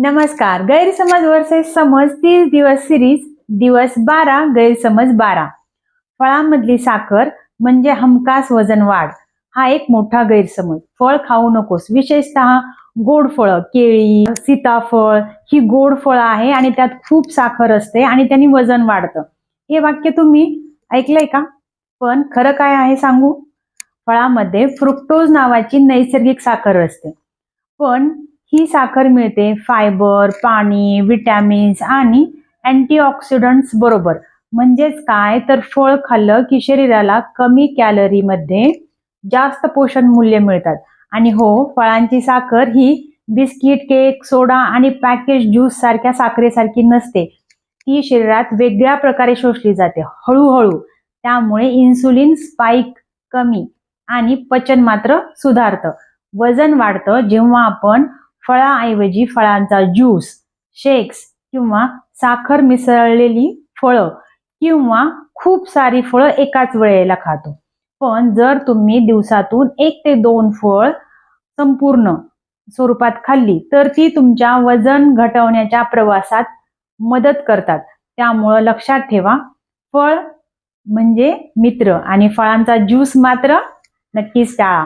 नमस्कार. गैरसमज वर्सेस समज तीस दिवस सिरीज दिवस बारा गैरसमज बारा. फळांमधली साखर म्हणजे हमखास वजन वाढ. हा एक मोठा गैरसमज. फळ खाऊ नकोस. विशेषतः गोड फळं केळी सीताफळ ही गोड फळं आहे आणि त्यात खूप साखर असते आणि त्यांनी वजन वाढतं. हे वाक्य तुम्ही ऐकलंय का? पण खरं काय आहे सांगू? फळामध्ये फ्रुक्टोज नावाची नैसर्गिक साखर असते. पण ही साखर मिळते. फायबर पाणी विटॅमिन्स आणि अँटीऑक्सिडंट्स बरोबर. म्हणजेच काय? तर फळ खाल्लं की शरीराला कमी कॅलरीमध्ये जास्त पोषण मूल्य मिळतात. आणि हो फळांची साखर ही बिस्किट केक सोडा आणि पॅकेज ज्यूस सारख्या साखरेसारखी नसते. ती शरीरात वेगळ्या प्रकारे शोषली जाते. हळूहळू. त्यामुळे इन्सुलिन स्पाइक कमी आणि पचन मात्र सुधारतं. वजन वाढतं. जेव्हा आपण फळाऐवजी फळांचा ज्यूस शेक्स किंवा साखर मिसळलेली फळं किंवा खूप सारी फळं एकाच वेळेला खातो. पण जर तुम्ही दिवसातून एक ते दोन फळ संपूर्ण स्वरूपात खाल्ली तर ती तुमच्या वजन घटवण्याच्या प्रवासात मदत करतात. त्यामुळं लक्षात ठेवा फळ म्हणजे मित्र आणि फळांचा ज्यूस मात्र नक्कीच टाळा.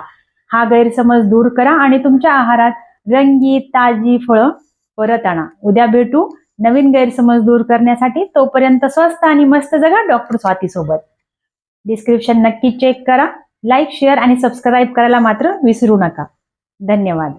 हा गैरसमज दूर करा आणि तुमच्या आहारात रंगीत ताजी फळं परत आणा. उद्या भेटू नवीन गैरसमज दूर करण्यासाठी तोपर्यंत स्वस्त आणि मस्त जगा डॉक्टर स्वाती सोबत. डिस्क्रिप्शन नक्की चेक करा. लाईक शेअर आणि सबस्क्राईब करायला मात्र विसरू नका. धन्यवाद.